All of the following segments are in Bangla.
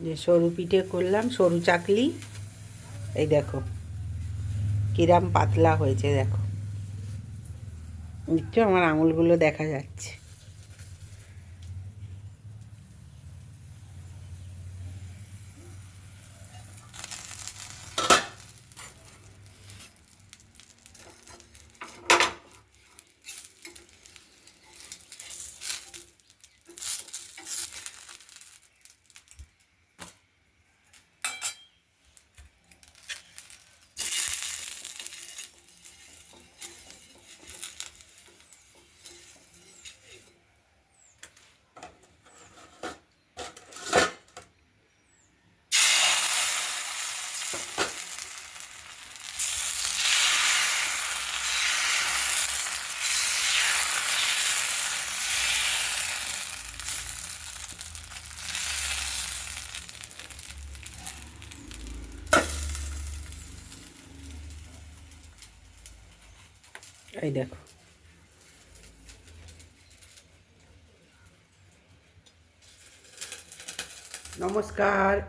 যে সরু পিঠে করলাম, সরু চাকলি। এই দেখো, কিরাম পাতলা হয়েছে, দেখো। নিশ্চয় আমার আঙুলগুলো দেখা যাচ্ছে। এই দেখো। নমস্কার,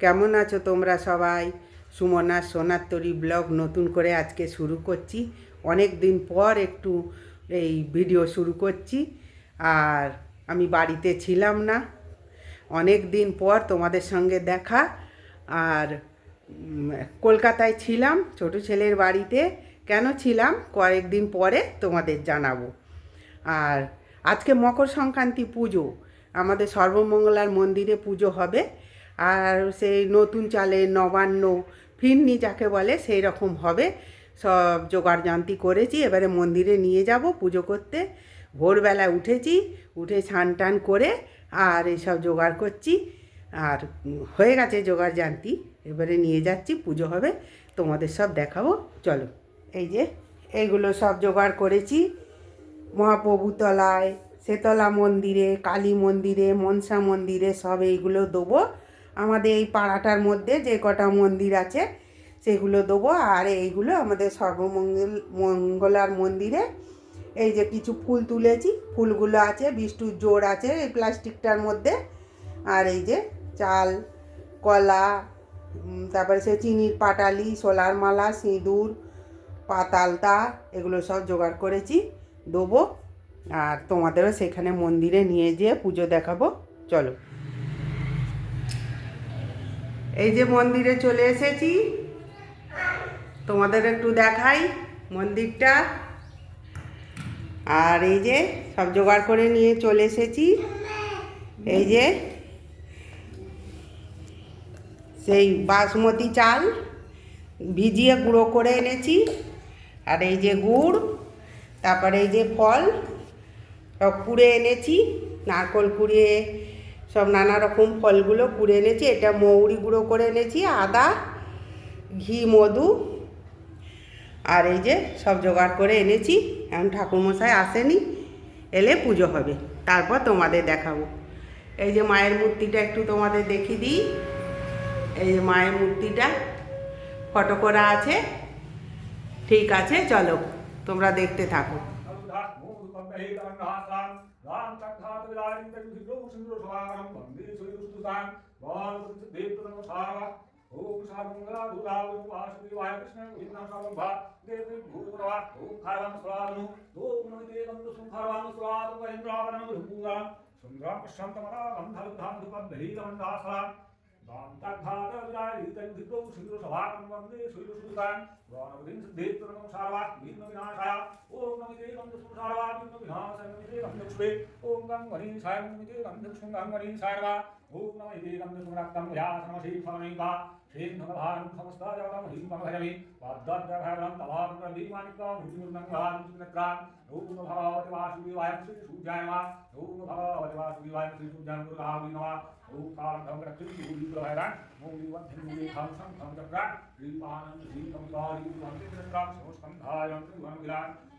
কেমন আছো তোমরা সবাই? সুমনা সোনার ব্লগ নতুন করে আজকে শুরু করছি। অনেক দিন পর একটু এই ভিডিও শুরু করছি। আর আমি বাড়িতে ছিলাম না। অনেক দিন পর তোমাদের সঙ্গে দেখা। আর কলকাতায় ছিলাম ছোট ছেলের বাড়িতে। কেন ছিলাম কয়েকদিন পরে তোমাদের জানাব। আর আজকে মকর সংক্রান্তি পুজো, আমাদের সর্বমঙ্গলার মন্দিরে পুজো হবে। আর সেই নতুন চালে নবান্ন ফিরনি যাকে বলে সেই রকম হবে। সব জোগাড় জান্তি করেছি, এবারে মন্দিরে নিয়ে যাব পুজো করতে। ভোরবেলা উঠেছি, উঠে স্নান টান করে আর এসব জোগাড় করছি। আর হয়ে গেছে জোগাড় জান্তি, এবারে নিয়ে যাচ্ছি, পুজো হবে। তোমাদের সব দেখাবো, চলো। এই যে এইগুলো সব জোগাড় করেছি। মহাপ্রভুতলায় শেতলা মন্দিরে, কালী মন্দিরে, মনসা মন্দিরে সব এইগুলো দেবো। আমাদের এই পাড়াটার মধ্যে যে কটা মন্দির আছে, সেগুলো দেবো। আর এইগুলো আমাদের সর্বমঙ্গল, মঙ্গলার মন্দিরে। এই যে কিছু ফুল তুলেছি, ফুলগুলো আছে, বিষ্ণুর জোর আছে এই প্লাস্টিকটার মধ্যে। আর এই যে চাল, কলা তারপরে সে চিনির পাটালি, সোলার মালা, সিঁদুর পাতালতা, এগুলো সব জোগাড় করেছি, দেবো, আর তোমাদেরও সেখানে মন্দিরে নিয়ে যেয়ে পুজো দেখাবো। চলো। এই যে মন্দিরে চলে এসেছি। তোমাদের একটু দেখাই মন্দিরটা। আর এই যে সব জোগাড় করে নিয়ে চলে এসেছি। এই যে সেই বাসমতি চাল ভিজিয়ে গুঁড়ো করে এনেছি। আর এই যে গুড়, তারপরে এই যে ফল, সব কুড়ে এনেছি, নারকল কুড়িয়ে, সব নানা রকম ফলগুলো কুড়ে এনেছি, এটা মৌরি গুঁড়ো করে এনেছি, আদা, ঘি, মধু, আর এই যে সব জোগাড় করে এনেছি, এখন ঠাকুরমশাই আসেনি, এলে পুজো হবে, তারপর তোমাদের দেখাবো। এই যে মায়ের মূর্তিটা একটু তোমাদের দেখিয়ে দিই, এই যে মায়ের মূর্তিটা, ফটো করা আছে ঠিক আছে চলো তোমরা দেখতে থাকো ओम सर्वमंगला दुर्गावती वासुदेवाय कृष्ण गोविंदा सर्वभा देवी भूरवा ओम खारवाम स्वादनु ओम नमते गंध सुखारवाम स्वाद वैन्द्रावणं भूरा सुंदरम शांतमरा गंधलुधाम धुपम दहीतमंदासा दांतघात దాంతఘాతవిరాజితం దిగ్గౌ శైలసభాకం వందే శైలసుతాన్ రాణవదిం సిద్ధేశ్వరం సారవాత్ వీర్ణ వినాశాయ ఓం నమితే నందసుం సారవాత్ వీర్ణ వినాశం నమితే నందక్షుడే ఓం గం వనీ సాయం నమితే నందక్షుం గం వనీ సారవాత్ ॐ नम ह्रीं दुर्गुणाक्तं यासम श्रीफलनैका श्रीं भगवान् समस्ताजातं ह्रीं भगभैरवी वाद्याद्यभैरवं तवारुं भीमानिकां ह्रीमुर्नङ्गां सुनत्रां ॐ भगवति वासुदेवाय श्रीसूर्याय वा। ॐ भगवति वासुदेवाय श्रीसूर्याय दुर्गावि नमः ॐ कालधं रक्षिभूरिप्रभैरान् मौलिवन्धिमुलेखां सङ्घं चक्रान् श्रीपानं श्रीकम्पारिवन्ति चक्रां समस्कन्धायं त्रिवनमिलान्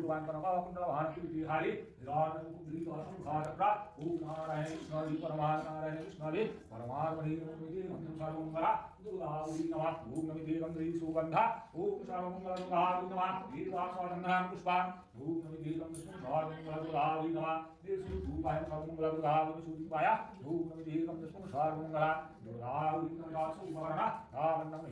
गुरुवान्तरकाकुण्डल भानकुटिहारी निरानकुब्रीतोऽसंघातप्रा ॐ नारायण कृष्णादि परमानारायण कृष्णादि परमात्मनीरमिति मध्यं सर्वमङ्गला दुर्गावली नमः ॐ नमिते गन्धरी सुगन्धा ॐ सर्वमङ्गलदुर्गावली नमः दीर्घास्वादन्धां पुष्पान् ॐ नमिते गन्धसुं सर्वमङ्गलदुर्गावली नमः देशु धूपाय सर्वमङ्गलदुर्गावली सूर्याय ॐ नमिते गन्धसुं सर्वमङ्गला दुर्गावली नमः सुवर्णा रावणमहि